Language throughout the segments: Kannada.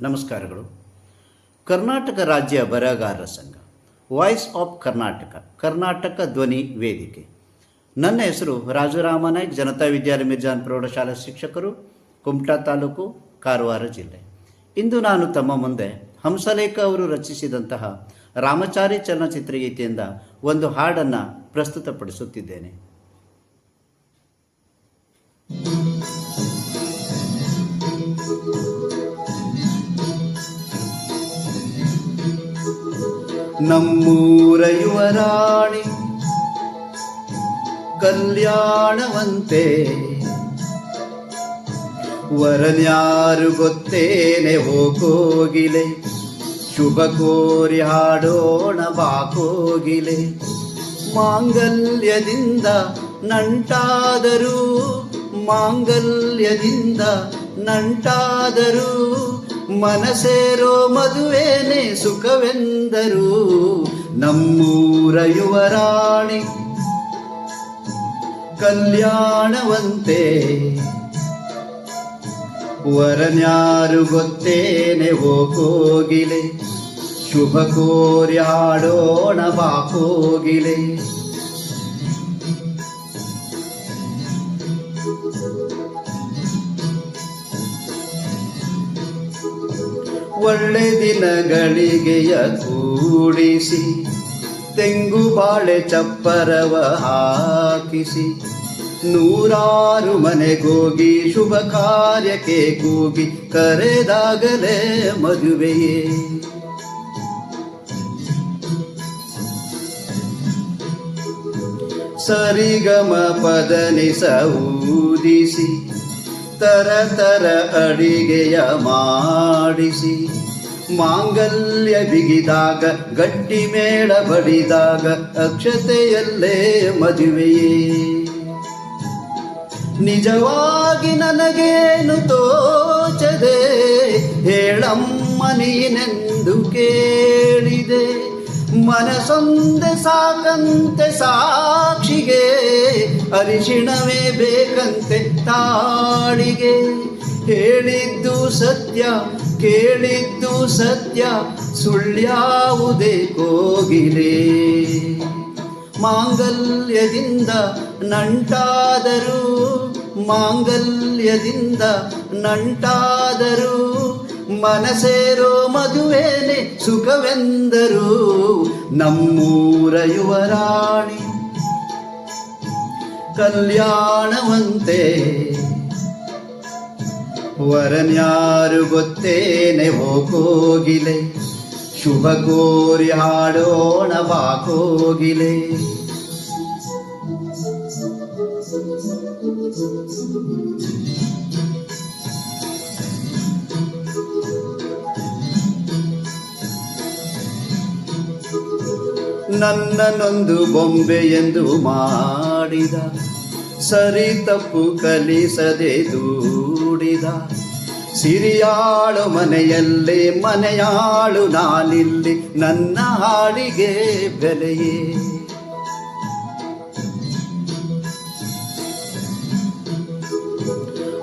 ನಮಸ್ಕಾರಗಳು. ಕರ್ನಾಟಕ ರಾಜ್ಯ ಬರಹಗಾರರ ಸಂಘ ವಾಯ್ಸ್ ಆಫ್ ಕರ್ನಾಟಕ ಕರ್ನಾಟಕ ಧ್ವನಿ ವೇದಿಕೆ. ನನ್ನ ಹೆಸರು ರಾಜುರಾಮ ನಾಯ್ಕ್, ಜನತಾ ವಿದ್ಯಾಲಯ ಮಿರ್ಜಾನ್ ಪ್ರೌಢಶಾಲಾ ಶಿಕ್ಷಕರು, ಕುಮಟಾ ತಾಲೂಕು, ಕಾರವಾರ ಜಿಲ್ಲೆ. ಇಂದು ನಾನು ತಮ್ಮ ಮುಂದೆ ಹಂಸಲೇಖ ಅವರು ರಚಿಸಿದಂತಹ ರಾಮಚಾರಿ ಚಲನಚಿತ್ರ ಗೀತೆಯಿಂದ ಒಂದು ಹಾಡನ್ನು ಪ್ರಸ್ತುತಪಡಿಸುತ್ತಿದ್ದೇನೆ. ನಮ್ಮೂರ ಯುವರಾಣಿ ಕಲ್ಯಾಣವಂತೆ. ವರನ್ಯಾರು ಗೊತ್ತೇನೆ ಹೋಗೋಗಿಲೆ ಶುಭ ಕೋರಿ ಹಾಡೋಣ ಬಾಕೋಗಿಲೆ ಮಾಂಗಲ್ಯದಿಂದ ನಂಟಾದರೂ ಮಾಂಗಲ್ಯದಿಂದ ನಂಟಾದರೂ ಮನಸೇರೋ ಮದುವೆನೆ ಸುಖವೆಂದರು ನಮ್ಮೂರ ಯುವರಾಣಿ. ಕಲ್ಯಾಣವಂತೆ ವರನ್ಯಾರು ಗೊತ್ತೇನೆ ಹೋಗೋಗಿಲೆ ಶುಭ ಕೋರ್ಯಾಡೋಣ ಬಾಕೋಗಿಲೆ ಒಳ್ಳೆ ದಿನಗಳಿಗೆಯ ಕೂಡಿಸಿ, ತೆಂಗು ಬಾಳೆ ಚಪ್ಪರವ ಹಾಕಿಸಿ, ನೂರಾರು ಮನೆಗೋಗಿ ಶುಭ ಕಾರ್ಯಕ್ಕೆ ಕೂಗಿ ಕರೆದಾಗಲೇ ಮದುವೆಯೇ. ಸರಿಗಮ ಪದನಿಸ ಊದಿಸಿ ತರ ತರ ಅಡಿಗೆಯ ಮಾಡಿಸಿ ಮಾಂಗಲ್ಯ ಬಿಗಿದಾಗ, ಗಟ್ಟಿ ಮೇಳ ಬಡಿದಾಗ ಅಕ್ಷತೆಯಲ್ಲೇ ಮದುವೆಯೇ. ನಿಜವಾಗಿ ನನಗೇನು ತೋಚದೆ ಹೇಳಮ್ಮ ನೀನೆಂದು ಕೇಳಿದೆ. ಮನಸೊಂದೆ ಸಾಕಂತೆ ಸಾಕ್ಷಿಗೆ, ಅರಿಶಿಣವೇ ಬೇಕಂತೆ ತಾಳಿಗೆ. ಹೇಳಿದ್ದು ಸತ್ಯ, ಕೇಳಿದ್ದು ಸತ್ಯ, ಸುಳ್ಯಾವುದೇ ಕೋಗಿಲೆ. ಮಾಂಗಲ್ಯದಿಂದ ನಂಟಾದರೂ ಮಾಂಗಲ್ಯದಿಂದ ನಂಟಾದರೂ, ಮನಸೇರೋ ಮದುವೆನೆ ಸುಖವೆಂದರು, ನಮ್ಮೂರ ಯುವರಾಣಿ ಕಲ್ಯಾಣವಂತೆ ವರನ್ಯಾರು ಗೊತ್ತೇನೆ ಹೋಗೋಗಿಲೆ. ಶುಭ ಕೋರಿ ಹಾಡೋಣ ಬಾಕೋಗಿಲೆ ನನ್ನನೊಂದು ಬೊಂಬೆ ಎಂದು ಮಾಡಿದ. ಸರಿ ತಪ್ಪು ಕಲಿಸದೆ ದೂಡಿದ. ಸಿರಿಯಾಳು ಮನೆಯಲ್ಲಿ, ಮನೆಯಾಳು ನಾನಿಲ್ಲಿ, ನನ್ನ ಹಾಡಿಗೆ ಬೆಲೆಯೇ.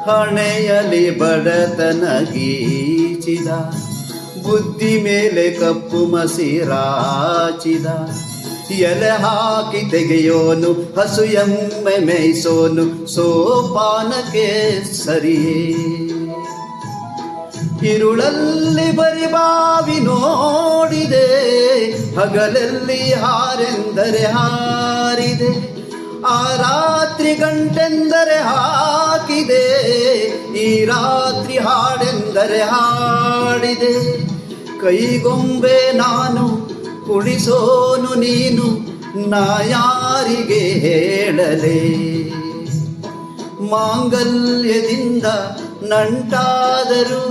ಹಣೆಯಲ್ಲಿ ಬಡತನ ಗೀಚಿದ, ಬುದ್ಧಿ ಮೇಲೆ ಕಪ್ಪು ಮಸಿರಾಚಿದ ಎಲೆ ಹಾಕಿ ತೆಗೆಯೋನು, ಹಸು ಎಮ್ಮೆ ಮೇಯಿಸೋನು ಸೋಪಾನಕ್ಕೆ ಸರಿಯೇ ಇರುಳಲ್ಲಿ ಬರಿಬಾವಿ ನೋಡಿದೆ, ಹಗಲಲ್ಲಿ ಹಾರೆಂದರೆ ಹಾರಿದೆ. ಆ ರಾತ್ರಿ ಗಂಟೆಂದರೆ ಹಾಕಿದೆ, ಈ ರಾತ್ರಿ ಹಾಡೆಂದರೆ ಹಾಡಿದೆ. ಕೈಗೊಂಬೆ ನಾನು ಕುಣಿಸೋನು ನೀನು, ನಾ ಯಾರಿಗೆ ಹೇಳಲೇ? ಮಾಂಗಲ್ಯದಿಂದ ನಂಟಾದರೂ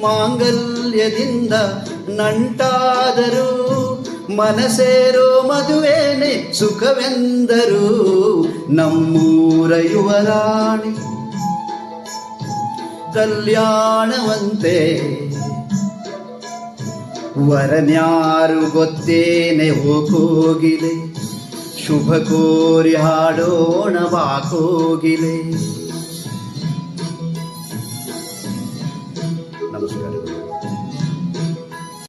ಮಾಂಗಲ್ಯದಿಂದ ನಂಟಾದರೂ, ಮನಸೇರೋ ಮದುವೆನೆ ಸುಖವೆಂದರು ನಮ್ಮೂರ ಯುವರಾಣಿ ಕಲ್ಯಾಣವಂತೆ ವರನ್ಯಾರು ಗೊತ್ತೇನೆ ಹೋಗೋಗಿಲೆ ಶುಭ ಕೋರಿ ಹಾಡೋಣ ಬಾಕೋಗಿಲೆ